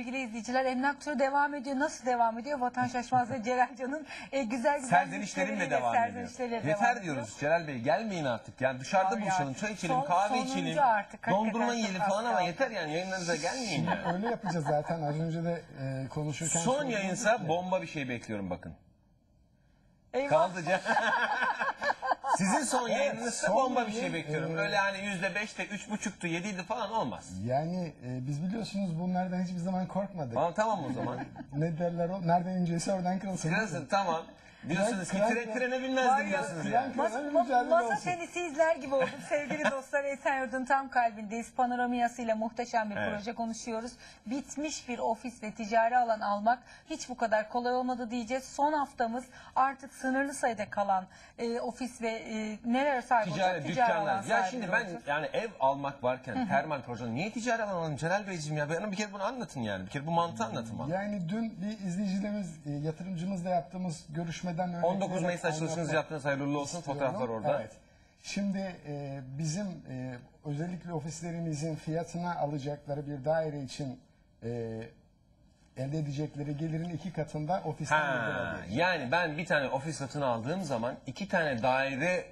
sevgili izleyiciler. Emlak turu devam ediyor. Nasıl devam ediyor? Vatan Şaşmaz ve Celal Can'ın e, güzel güzel Serzenişlerimle devam ediyor. serzenişleriyle devam Yeter ediyor. diyoruz Celal Bey gelmeyin artık. Yani dışarıda ya, buluşalım, çay içelim, son- kahve içelim, artık, dondurma yiyelim falan ama yeter yani yayınlarınıza gelmeyin ya. Öyle yapacağız zaten. Az önce de e, konuşurken... Son yayınsa ya. bomba bir şey bekliyorum bakın. Eyvah. Kaldı Celal. Sizin son Evet, yayınınızsa son bomba bir şey yayın, bekliyorum. e, Öyle hani yüzde beşte, üç buçuktu, yediydi falan olmaz. Yani e, biz biliyorsunuz bunlardan hiçbir zaman korkmadık. Tamam tamam o zaman. Ne derler o? Nereden inceyse oradan kırılsın. Kırılsın tamam. Diyorsunuz ki tren, trene binmez Var de ya, diyorsunuz yani. Mas- ma- mücadele masa olsun. tenisi izler gibi olduk sevgili dostlar. Esenyurt'un tam kalbindeyiz. Panoramiyasıyla muhteşem bir Evet. proje konuşuyoruz. Bitmiş bir ofis ve ticari alan almak hiç bu kadar kolay olmadı diyeceğiz. Son haftamız artık sınırlı sayıda kalan e, ofis ve e, nereye sahip Ticari olacak? Dükkanlar. Ya sahibi şimdi ben olacak. yani ev almak varken termal proje niye ticari alan alalım Celal Beyciğim ya? Bana bir kere bunu anlatın yani. Bir kere bu mantığı anlatın bana. Yani dün bir izleyicilerimiz, e, yatırımcımızla yaptığımız görüşmeden örnek 19 vererek Mayıs açılışınızı yaptınız. Hayırlı olsun. istiyorum. Fotoğraflar orada. Evet. Şimdi e, bizim e, özellikle ofislerimizin fiyatına alacakları bir daire için e, elde edecekleri gelirin iki katında ofisten elde edecek. yani ben bir tane ofis satın aldığım zaman iki tane daire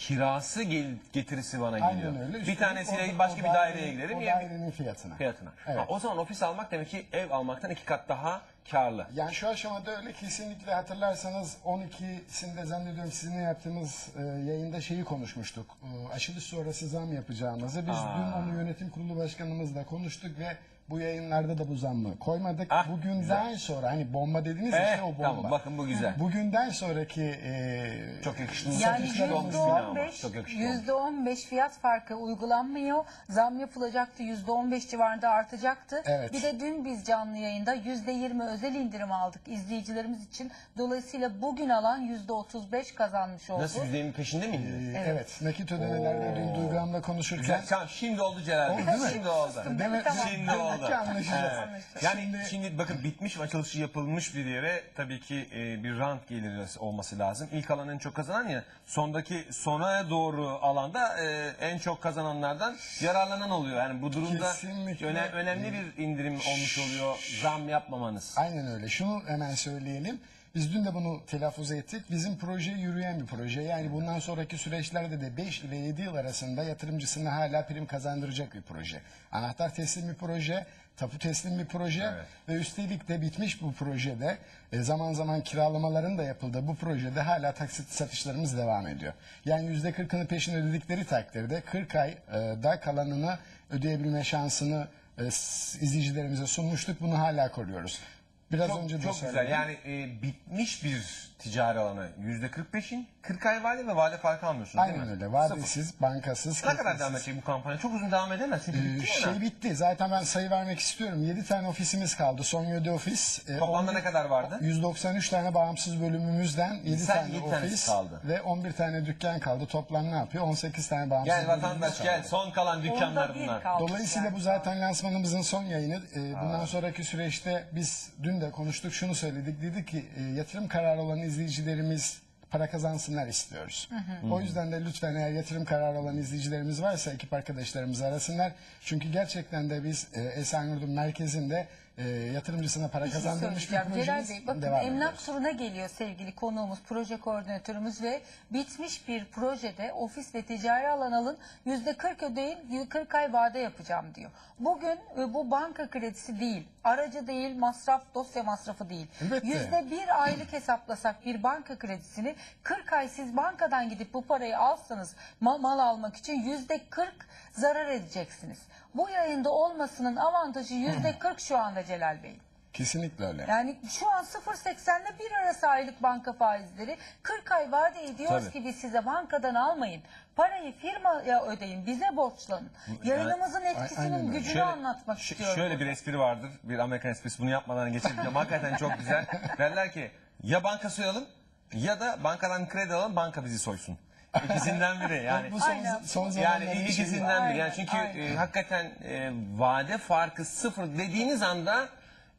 kirası gel- getirisi bana geliyor. Aynen öyle. Bir Üstelik tanesiyle o- başka o bir daire- daireye girerim. O ya dairenin fiyatına. fiyatına. Evet. Ha, o zaman ofis almak demek ki ev almaktan iki kat daha karlı. Yani şu aşamada öyle kesinlikle hatırlarsanız 12'sinde zannediyorum sizinle yaptığımız e, yayında şeyi konuşmuştuk. E, açılış sonrası zam yapacağımızı. Biz dün onu yönetim kurulu başkanımızla konuştuk ve bu yayınlarda da bu zammı koymadık. Ah, Bugünden sonra hani bomba dediniz Eh, işte o bomba. tamam bakın bu güzel. Bugünden sonraki e, Çok yakıştı. Yani Satışlar yüzde olmuş ama. Çok olmuş. yüzde on beş fiyat farkı uygulanmıyor. Zam yapılacaktı. Yüzde on beş civarında artacaktı. Evet. Bir de dün biz canlı yayında yüzde yirmi özel indirim aldık izleyicilerimiz için. Dolayısıyla bugün alan yüzde otuz beş kazanmış oldu. Nasıl yüzdeğimin peşinde e, miydiniz? evet. nakit ödemelerde dün Duygu Hanım'la konuşurken Güzel. Tamam şimdi oldu Celal Bey. Oldu değil mi? Şimdi oldu. Değil mi? Tamam. Şimdi oldu. Ki anlaşacağız. Evet. Anlaşacağız. Yani Şimdi- şimdi, bakın bitmiş ve açılışı yapılmış bir yere tabii ki e, bir rant geliri olması lazım. İlk alan en çok kazanan ya sondaki sona doğru alanda e, en çok kazananlardan yararlanan oluyor. Yani bu durumda Kesinlikle. öne- önemli bir indirim olmuş oluyor zam yapmamanız. Aynen öyle. Şunu hemen söyleyelim. Biz dün de bunu telaffuz ettik. Bizim proje yürüyen bir proje. Yani bundan sonraki süreçlerde de 5 ile 7 yıl arasında yatırımcısına hala prim kazandıracak bir proje. Anahtar teslim bir proje, tapu teslim bir proje Evet. ve üstelik de bitmiş bu projede e, zaman zaman kiralamaların da yapıldığı bu projede hala taksit satışlarımız devam ediyor. Yani %40'ını peşin ödedikleri takdirde 40 ay e, da kalanını ödeyebilme şansını e, izleyicilerimize sunmuştuk. Bunu hala koruyoruz. Biraz Çok, önce de çok güzel. Yani e, bitmiş bir ticari alanı yüzde 45'in 40 ay vade ve vade farkı almıyorsunuz değil Aynen mi? öyle. Sıfır. Vadesiz, bankasız, Ne kadar devam edecek bu kampanya? Çok uzun devam edemez. Çünkü Ee, bitti ya. şey bitti. Zaten ben sayı vermek istiyorum. 7 tane ofisimiz kaldı. Son yedi ofis. Ee, Toplamda ne kadar vardı? 193 tane bağımsız bölümümüzden 7 Sen tane yedi tanesi ofis kaldı. ve 11 tane dükkan kaldı. Toplam ne yapıyor? 18 tane bağımsız Gel bölümümüz vatandaş kaldı. gel. Son kalan dükkanlar Onda bir bunlar. kaldı. Dolayısıyla Yani. bu zaten lansmanımızın son yayını. Ee, bundan sonraki süreçte biz dün de konuştuk şunu söyledik. Dedik ki e, yatırım kararı olan izleyicilerimiz para kazansınlar istiyoruz. O yüzden de lütfen eğer yatırım kararı olan izleyicilerimiz varsa ekip arkadaşlarımızı arasınlar. Çünkü gerçekten de biz e, Esenyurt'un merkezinde e, yatırımcısına para Bir şey kazandırmış bir projemiz Bey bakın devam emlak ediyoruz. turuna geliyor sevgili konuğumuz, proje koordinatörümüz ve bitmiş bir projede ofis ve ticari alan alın yüzde 40 ödeyin 40 ay vade yapacağım diyor. Bugün e, bu banka kredisi değil, aracı değil, masraf, dosya masrafı değil. Elbette. Yüzde bir aylık hesaplasak bir banka kredisini 40 ay siz bankadan gidip bu parayı alsanız mal, mal almak için yüzde 40 zarar edeceksiniz. Bu yayında olmasının avantajı yüzde 40 şu anda Celal Bey. Kesinlikle öyle. Yani şu an 0.80 ile bir arası aylık banka faizleri 40 ay vade ediyoruz Tabii. ki biz size bankadan almayın. Parayı firmaya ödeyin, bize borçlanın. Yayınımızın etkisinin aynen öyle. gücünü anlatmak ş- istiyorum. Şöyle bir espri vardır. Bir Amerikan esprisi bunu yapmadan geçebilirim. Hakikaten çok güzel. Derler ki ya banka soyalım ya da bankadan kredi alalım banka bizi soysun. İkisinden biri yani. bu son, Aynen. son Yani zamanların şeyi. ikisinden biri. Yani Aynen, çünkü aynen. e, hakikaten e, vade farkı sıfır dediğiniz anda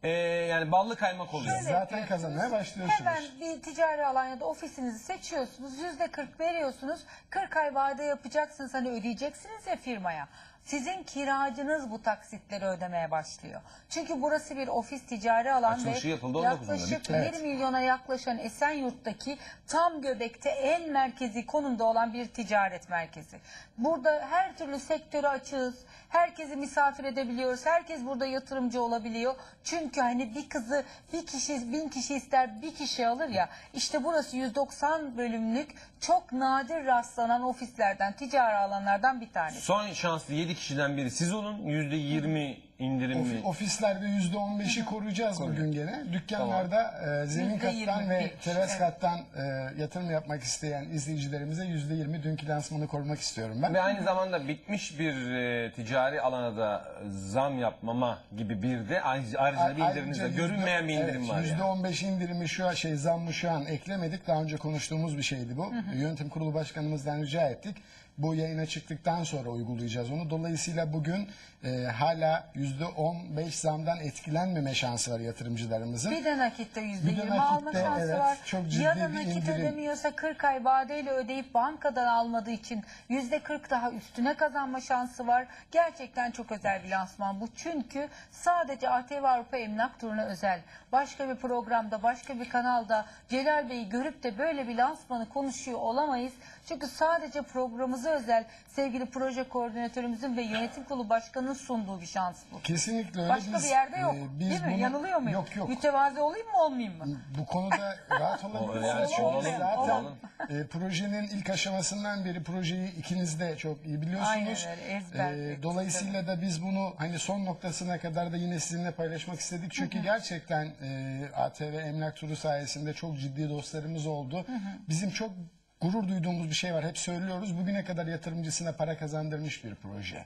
e, yani ballı kaymak oluyor. Şöyle Zaten yapıyorsunuz. kazanmaya başlıyorsunuz. Hemen bir ticari alan ya da ofisinizi seçiyorsunuz. Yüzde 40 veriyorsunuz. 40 ay vade yapacaksınız. Hani ödeyeceksiniz ya firmaya. sizin kiracınız bu taksitleri ödemeye başlıyor. Çünkü burası bir ofis ticari alan Açılışı ve yapıldı 19'unda, yaklaşık bitti. 1 Evet. milyona yaklaşan Esenyurt'taki tam göbekte en merkezi konumda olan bir ticaret merkezi. Burada her türlü sektöre açığız. Herkesi misafir edebiliyoruz. Herkes burada yatırımcı olabiliyor. Çünkü hani bir kızı bir kişi bin kişi ister bir kişi alır ya. İşte burası 190 bölümlük çok nadir rastlanan ofislerden, ticari alanlardan bir tanesi. Son şanslı 7 kişiden biri siz olun. %20 indirimli. Of- Ofislerde yüzde on beşi koruyacağız bugün gene. Dükkanlarda e, zemin Yüzde kattan yirmi ve teras kattan e, yatırım yapmak isteyen izleyicilerimize yüzde yirmi dünkü lansmanı korumak istiyorum ben. Ve aynı zamanda bitmiş bir e, ticari alana da zam yapmama gibi bir de ayrıca ayrıca bir Ayrıca görünmeyen bir indirim var. Yüzde yani. on beş indirimi şu an şey zammı şu an eklemedik. Daha önce konuştuğumuz bir şeydi bu. Yönetim kurulu başkanımızdan rica ettik. Bu yayına çıktıktan sonra uygulayacağız onu. Dolayısıyla bugün e, hala yüzde on beş zamdan etkilenmeme şansı var yatırımcılarımızın. Bir de nakitte Bir de yirmi alma nakitte, şansı evet, var. çok ciddi ya da bir nakit indirim. ödemiyorsa 40 ay vadeyle ödeyip bankadan almadığı için yüzde 40 daha üstüne kazanma şansı var. Gerçekten çok özel bir lansman bu. Çünkü sadece ATV Avrupa Emlak Turu'na özel. Başka bir programda, başka bir kanalda Celal Bey'i görüp de böyle bir lansmanı konuşuyor olamayız. Çünkü sadece programımıza özel sevgili proje koordinatörümüzün ve yönetim kurulu başkanının sunduğu bir şans bu. Kesinlikle öyle. Başka Biz, bir yerde yok. e, biz Değil mi? bunu- Yanılıyor muyum? Yok yok. Mütevazi olayım mı olmayayım mı? Bu konuda rahat olabilirsiniz. Yani Çünkü olalım, zaten olalım. e, projenin ilk aşamasından beri projeyi ikiniz de çok iyi biliyorsunuz. Aynen öyle, ezber ettik, dolayısıyla da biz bunu hani son noktasına kadar da yine sizinle paylaşmak istedik. Çünkü gerçekten e, ATV Emlak Turu sayesinde çok ciddi dostlarımız oldu. Bizim çok gurur duyduğumuz bir şey var. Hep söylüyoruz. Bugüne kadar yatırımcısına para kazandırmış bir proje.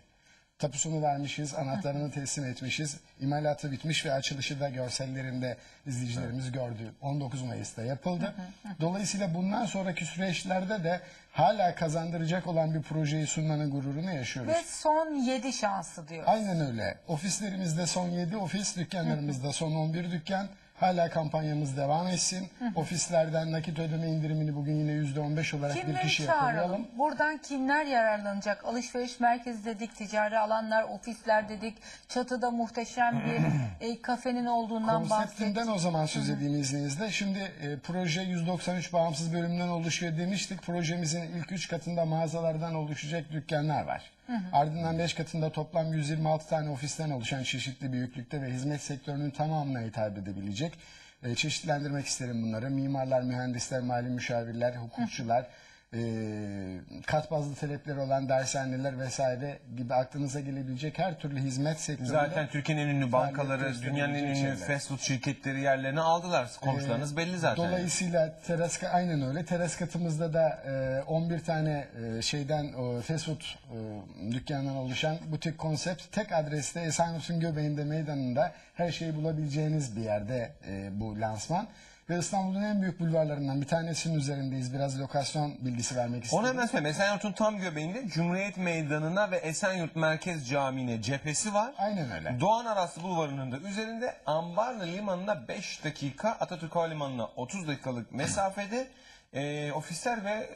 Tapusunu vermişiz, anahtarını teslim etmişiz. İmalatı bitmiş ve açılışı da görsellerinde izleyicilerimiz gördü. 19 Mayıs'ta yapıldı. Dolayısıyla bundan sonraki süreçlerde de hala kazandıracak olan bir projeyi sunmanın gururunu yaşıyoruz. Ve son 7 şansı diyor. Aynen öyle. Ofislerimizde son 7 ofis, dükkanlarımızda son 11 dükkan. Hala kampanyamız devam etsin. Ofislerden nakit ödeme indirimini bugün yine %15 olarak bir Kimleri kişiye çağıralım? koruyalım. Buradan kimler yararlanacak? Alışveriş merkezi dedik, ticari alanlar, ofisler dedik. Çatıda muhteşem bir e, kafenin olduğundan bahsettik. Konseptinden o zaman söz edeyim izninizle. Şimdi e, proje 193 bağımsız bölümden oluşuyor demiştik. Projemizin ilk 3 katında mağazalardan oluşacak dükkanlar var. Ardından 5 katında toplam 126 tane ofisten oluşan çeşitli büyüklükte ve hizmet sektörünün tamamına hitap edebilecek. E, çeşitlendirmek isterim bunları. Mimarlar, mühendisler, mali müşavirler, hukukçular, e, kat bazlı talepleri olan dershaneler vesaire gibi aklınıza gelebilecek her türlü hizmet sektöründe Zaten Türkiye'nin en ünlü bankaları, dünyanın en ünlü şeyler. fast food şirketleri yerlerini aldılar. Komşularınız belli zaten. Dolayısıyla teras aynen öyle. Teras katımızda da e, 11 tane e, şeyden o fast food e, dükkanından oluşan butik konsept tek adreste Esenyurt'un göbeğinde meydanında her şeyi bulabileceğiniz bir yerde e, bu lansman. Ve İstanbul'un en büyük bulvarlarından bir tanesinin üzerindeyiz. Biraz lokasyon bilgisi vermek istiyorum. hemen söyleyeyim. Esenyurt'un tam göbeğinde Cumhuriyet Meydanı'na ve Esenyurt Merkez Camii'ne cephesi var. Aynen öyle. Doğan Araslı Bulvarı'nın da üzerinde Ambarlı Limanı'na 5 dakika, Atatürk Havalimanı'na 30 dakikalık mesafede e, ofisler ve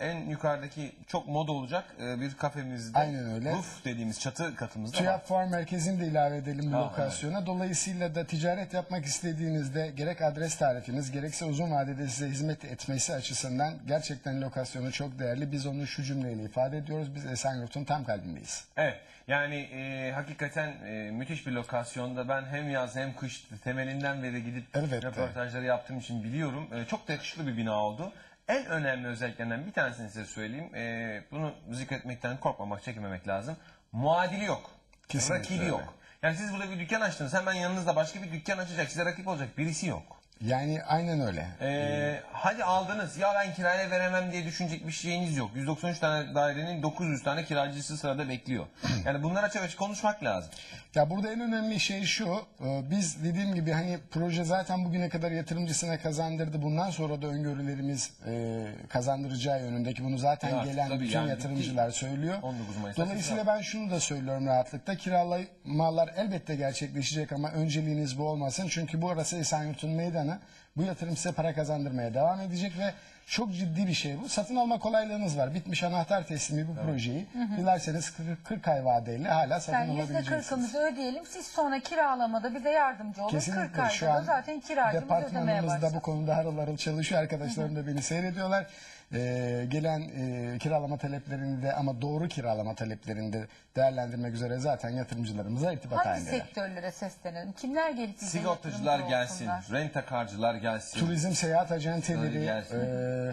e, en yukarıdaki çok moda olacak e, bir kafemizde. Aynen öyle. Roof dediğimiz çatı katımızda var. TÜYAP Fuar Merkezi'ni de ilave edelim bu Ha, lokasyona. Dolayısıyla da ticaret yapmak istediğinizde gerek adres tarifiniz gerekse uzun vadede size hizmet etmesi açısından gerçekten lokasyonu çok değerli. Biz onu şu cümleyle ifade ediyoruz. Biz Esenyurt'un tam kalbindeyiz. Evet. Yani e, hakikaten e, müthiş bir lokasyonda ben hem yaz hem kış temelinden beri gidip Elbette. röportajları yaptığım için biliyorum. E, çok da yakışıklı bir bina oldu. En önemli özelliklerinden bir tanesini size söyleyeyim. E, bunu zikretmekten korkmamak, çekinmemek lazım. Muadili yok. Kesinlikle Rakibi öyle. yok. Yani siz burada bir dükkan açtınız. Hemen yanınızda başka bir dükkan açacak. Size rakip olacak. Birisi yok. Yani aynen öyle. Ee, hadi aldınız ya ben kiraya veremem diye düşünecek bir şeyiniz yok. 193 tane dairenin 900 tane kiracısı sırada bekliyor. Yani bunlar açık açık konuşmak lazım. Ya burada en önemli şey şu, e, biz dediğim gibi hani proje zaten bugüne kadar yatırımcısına kazandırdı. Bundan sonra da öngörülerimiz e, kazandıracağı yönündeki bunu zaten Ya, gelen tabii bütün yani yatırımcılar söylüyor. 19 Mayıs'ta Dolayısıyla ben şunu da söylüyorum rahatlıkla. Kiralamalar elbette gerçekleşecek ama önceliğiniz bu olmasın. Çünkü bu arası Esenyurt'un meydanı. Bu yatırım size para kazandırmaya devam edecek ve çok ciddi bir şey bu. Satın alma kolaylığınız var. Bitmiş anahtar teslimi bu projeyi. Dilerseniz 40, 40 ay vadeyle hala satın Yani yüzde alabileceksiniz. kırkımızı ödeyelim. Siz sonra kiralamada bize yardımcı olun. 40 Kesinlikle ayda şu da an zaten kiracımız ödemeye departmanımız da bu konuda harıl harıl çalışıyor. Arkadaşlarım da beni seyrediyorlar. Ee, gelen e, kiralama taleplerini de ama doğru kiralama taleplerini de değerlendirmek üzere zaten yatırımcılarımıza irtibat Hangi halindeler. sektörlere seslenelim? Kimler gelip bize Sigortacılar yatırımcı gelsin, olsunlar? rentakarcılar gelsin. Turizm seyahat acenteleri, Gelsin. e,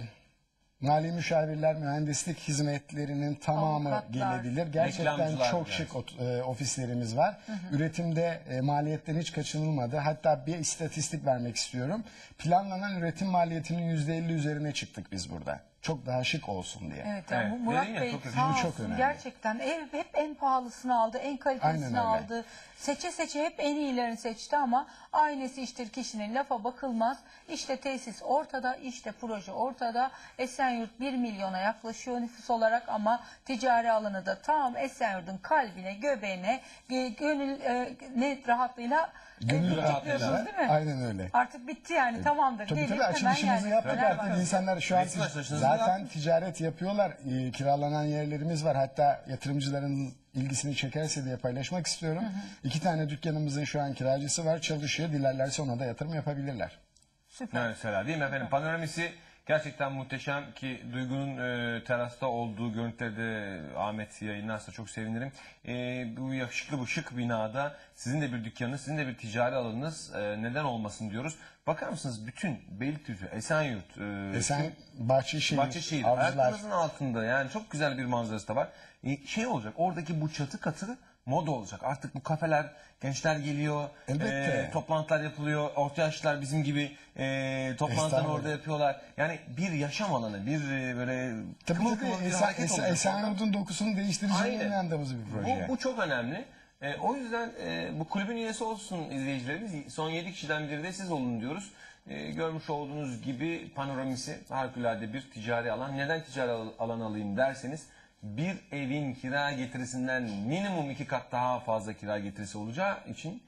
mali müşavirler, mühendislik hizmetlerinin tamamı Avukatlar. gelebilir. Gerçekten Reklamcılar çok şık ot- e, ofislerimiz var. Üretimde e, maliyetten hiç kaçınılmadı. Hatta bir istatistik vermek istiyorum. Planlanan üretim maliyetinin %50 üzerine çıktık biz burada. Çok daha şık olsun diye. Evet, yani Evet, bu Murat dedin ya, Bey çok önemli. sağ Bu çok olsun önemli. gerçekten ev hep en pahalısını aldı, en kalitesini Aynen öyle. aldı. Seçe seçe hep en iyilerini seçti ama aynesi iştir kişinin lafa bakılmaz. İşte tesis ortada, işte proje ortada. Esenyurt 1 milyona yaklaşıyor nüfus olarak ama ticari alanı da tam Esenyurt'un kalbine, göbeğine, gö- gönül e, ne rahatlığıyla Gönül rahatlığıyla. diyorsunuz değil mi? Aynen öyle. Artık bitti yani tamamdır. Tabii tabii açılışımızı yaptık artık. İnsanlar şu an zaten ticaret yapıyorlar. Ee, kiralanan yerlerimiz var. Hatta yatırımcıların ilgisini çekerse diye paylaşmak istiyorum. İki tane dükkanımızın şu an kiracısı var. Çalışıyor. Dilerlerse ona da yatırım yapabilirler. Süper. Mesela değil mi efendim? Panoramisi gerçekten muhteşem ki Duygu'nun e, terasta olduğu görüntüleri de Ahmet yayınlarsa çok sevinirim. E, bu yakışıklı bu şık binada sizin de bir dükkanınız, sizin de bir ticari alanınız e, neden olmasın diyoruz. Bakar mısınız bütün Beylikdüzü, Esenyurt, e, Esen, Bahçeşehir, Bahçeşehir, Avcılar. ayaklarınızın altında yani çok güzel bir manzarası da var. E, şey olacak oradaki bu çatı katı moda olacak. Artık bu kafeler, gençler geliyor, Elbette. e, toplantılar yapılıyor. Orta yaşlılar bizim gibi e, Estağfurullah. orada yapıyorlar. Yani bir yaşam alanı, bir e, böyle Tabii kımıl tabii kımıl bir Esen, hareket Esen, olacak. Esenyurt'un dokusunu değiştireceğine Aynen. inandığımız bir proje. Bu, bu çok önemli. E, o yüzden e, bu kulübün üyesi olsun izleyicilerimiz. Son 7 kişiden biri de siz olun diyoruz. E, görmüş olduğunuz gibi panoramisi harikulade bir ticari alan. Neden ticari al- alan alayım derseniz bir evin kira getirisinden minimum iki kat daha fazla kira getirisi olacağı için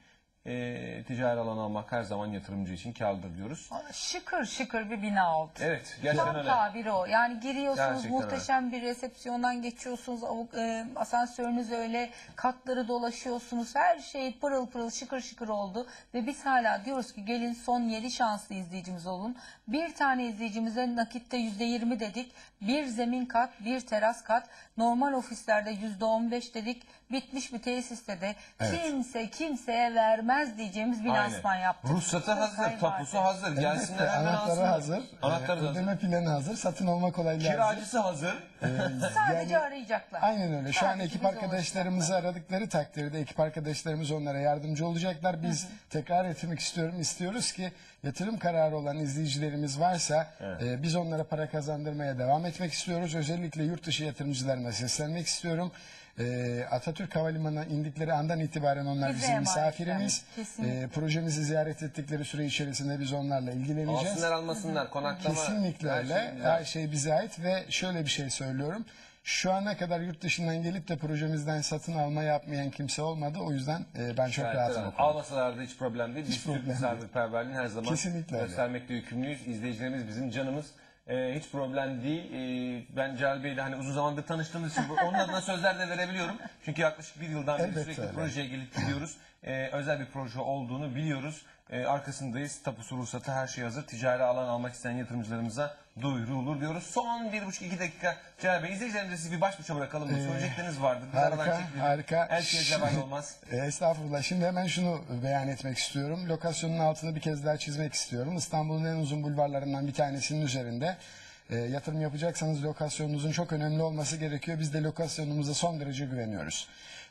e, ticari alan almak her zaman yatırımcı için kârdır diyoruz. Şıkır şıkır bir bina oldu. Evet gerçekten Tam öyle. tabiri o. Yani giriyorsunuz Gerçekten muhteşem bir resepsiyondan geçiyorsunuz. avuk- e, asansörünüz öyle. Katları dolaşıyorsunuz. Her şey pırıl pırıl şıkır şıkır oldu. Ve biz hala diyoruz ki gelin son 7 şanslı izleyicimiz olun. Bir tane izleyicimize nakitte %20 dedik. Bir zemin kat, bir teras kat. Normal ofislerde %15 dedik. Bitmiş bir tesiste de Evet. kimse kimseye vermez diyeceğimiz bir Aynen. lansman yaptık. Ruhsatı hazır, tapusu hazır. Gelsinler hemen anahtarı alsınlar. hazır. Anahtarı hazır. ödeme planı hazır. Satın alma kolaylığı hazır. Kiracısı hazır. Sadece Yani- arayacaklar. Aynen öyle. Şu an Sadece ekip bize arkadaşlarımızı aradıkları takdirde ekip arkadaşlarımız onlara yardımcı olacaklar. Biz tekrar etmek istiyorum, istiyoruz ki yatırım kararı olan izleyicilerimiz varsa e, biz onlara para kazandırmaya devam etmek istiyoruz. Özellikle yurt dışı yatırımcılarına seslenmek istiyorum. E, Atatürk Havalimanı'na indikleri andan itibaren onlar Bize bizim misafirimiz. E, projemizi ziyaret ettikleri süre içerisinde biz onlarla ilgileneceğiz. Alsınlar almasınlar konaklama. Kesinlikle her öyle. şey güzel. Her şey bize ait ve şöyle bir şey söylüyorum. Şu ana kadar yurt dışından gelip de projemizden satın alma yapmayan kimse olmadı. O yüzden e, ben çok rahatım. o konuda. Almasalar da hiç problem değil. Biz problem Türk değil. misafirperverliğini her zaman Kesinlikle öyle. göstermekte yükümlüyüz. İzleyicilerimiz bizim canımız. Ee, hiç problem değil. Ee, ben Celal Bey'le hani uzun zamandır tanıştığımız için bu- onun adına sözler de verebiliyorum. Çünkü yaklaşık bir yıldan beri Elbette sürekli öyle. projeye gelip gidiyoruz. Ee, özel bir proje olduğunu biliyoruz. Ee, arkasındayız. Tapusu, ruhsatı her şey hazır. Ticari alan almak isteyen yatırımcılarımıza duyurulur diyoruz. Son bir buçuk iki dakika Celal Bey izleyicilerimize sizi bir baş başa bırakalım. mı? Söyleyecekleriniz vardı. Biz Ee, harika, harika. Elçiye zeval olmaz. E, Estağfurullah. Şimdi hemen şunu beyan etmek istiyorum. Lokasyonun altını bir kez daha çizmek istiyorum. İstanbul'un en uzun bulvarlarından bir tanesinin üzerinde. E, yatırım yapacaksanız lokasyonunuzun çok önemli olması gerekiyor. Biz de lokasyonumuza son derece güveniyoruz.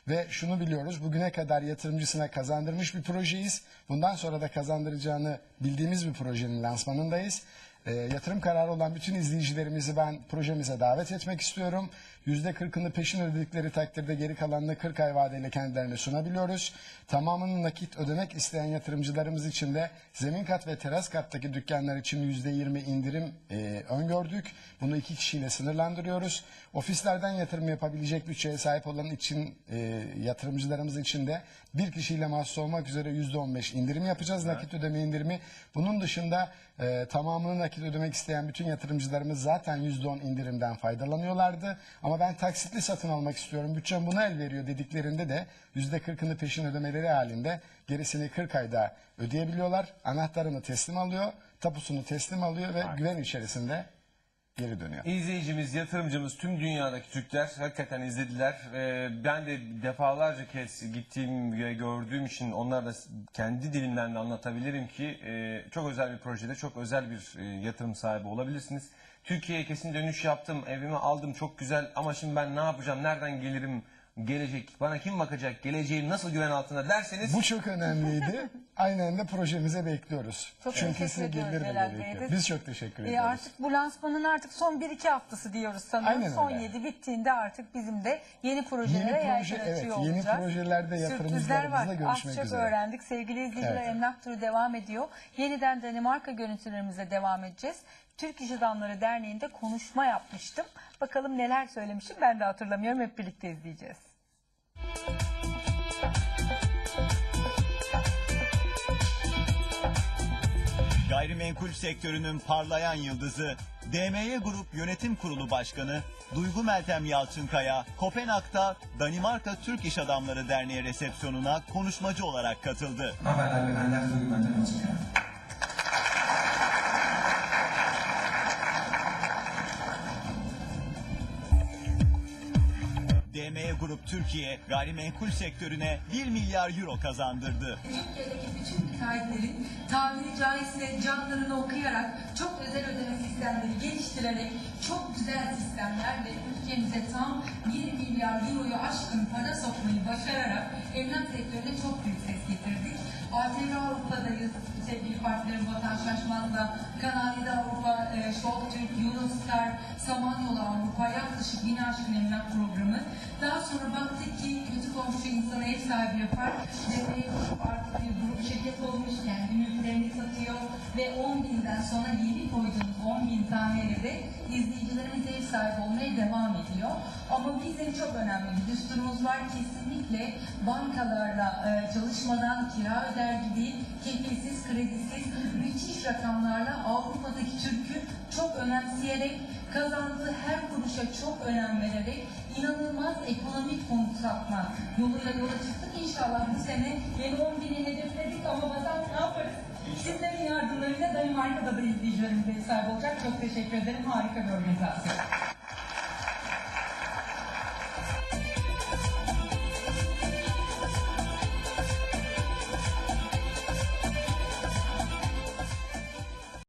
Ve şunu biliyoruz, bugüne kadar yatırımcısına kazandırmış bir projeyiz. Bundan sonra da kazandıracağını bildiğimiz bir projenin lansmanındayız. E, yatırım kararı olan bütün izleyicilerimizi ben projemize davet etmek istiyorum. %40'ını peşin ödedikleri takdirde geri kalanını 40 ay vadeyle kendilerine sunabiliyoruz. Tamamını nakit ödemek isteyen yatırımcılarımız için de zemin kat ve teras kattaki dükkanlar için %20 indirim e, öngördük. Bunu iki kişiyle sınırlandırıyoruz. Ofislerden yatırım yapabilecek bütçeye sahip olan için e, yatırımcılarımız için de bir kişiyle mahsus olmak üzere %15 indirim yapacağız. Nakit ödeme indirimi. Bunun dışında E, tamamını nakit ödemek isteyen bütün yatırımcılarımız zaten %10 indirimden faydalanıyorlardı. Ama ben taksitli satın almak istiyorum, bütçem buna el veriyor dediklerinde de %40'ını peşin ödemeleri halinde gerisini 40 ayda ödeyebiliyorlar. Anahtarını teslim alıyor, tapusunu teslim alıyor ve güven içerisinde geri dönüyor. İzleyicimiz, yatırımcımız, tüm dünyadaki Türkler hakikaten izlediler. Ee, ben de defalarca kez gittiğim ve gördüğüm için onlar da kendi dilimden de anlatabilirim ki e, çok özel bir projede çok özel bir e, yatırım sahibi olabilirsiniz. Türkiye'ye kesin dönüş yaptım, evime aldım çok güzel ama şimdi ben ne yapacağım, nereden gelirim, gelecek, bana kim bakacak, geleceğim nasıl güven altında derseniz Bu çok önemliydi. Aynen de projemize bekliyoruz. Çok Çünkü teşekkür size ediyoruz gelir Celal gerekiyor. de. Biz çok teşekkür E, ediyoruz. artık bu lansmanın artık son 1-2 haftası diyoruz sanırım. Aynen son öyle. 7 bittiğinde artık bizim de yeni projelere Yeni yer proje, açıyor evet, olacağız. yeni projelerde Sürprizler yatırımcılarımızla var. görüşmek Az çok üzere. öğrendik. Sevgili izleyiciler Evet. Emlak Turu devam ediyor. Yeniden Danimarka görüntülerimize devam edeceğiz. Türk İş Adamları Derneği'nde konuşma yapmıştım. Bakalım neler söylemişim ben de hatırlamıyorum. Hep birlikte izleyeceğiz. Gayrimenkul sektörünün parlayan yıldızı, DMY Grup Yönetim Kurulu Başkanı Duygu Meltem Yalçınkaya, Kopenhag'da Danimarka Türk İş Adamları Derneği resepsiyonuna konuşmacı olarak katıldı. Haberler verenler duymadan çıkar. DMY Türkiye gayrimenkul sektörüne 1 milyar euro kazandırdı. Türkiye'deki bütün müteahhitlerin tabiri caizse canlarını okuyarak çok özel ödeme sistemleri geliştirerek çok güzel sistemlerle ülkemize tam 1 milyar euroyu aşkın para sokmayı başararak emlak sektörüne çok büyük ses getirdik. ATV Avrupa'dayız. Sevgili partilerim Vatan Şaşmaz'da, Kanalide Avrupa, e, Şok Türk, Eurostar, Samanyolu Avrupa yaklaşık bin aşkın emlak programı. Daha sonra baktık ki kötü komşu insanı ev sahibi yapar. Demeyi artık bir grup şirket olmuş, kendi mülklerini satıyor ve 10 binden sonra yeni koyduğumuz 10 bin tane evde izleyicilerimiz ev sahibi olmaya devam ediyor. Ama bizim çok önemli bir düsturumuz var. Kesinlikle bankalarla e, çalışmadan kira öder gibi kefilsiz, kredisiz, müthiş rakamlarla Avrupa'daki Türk'ü çok önemseyerek kazandığı her kuruşa çok önem vererek inanılmaz ekonomik konut satma yoluyla yola çıktık. İnşallah bu sene yeni 10 bini hedefledik ama bakalım ne yaparız? Sizlerin yardımlarıyla Danimarka'da da izleyicilerimiz ev sahibi olacak. Çok teşekkür ederim. Harika bir organizasyon.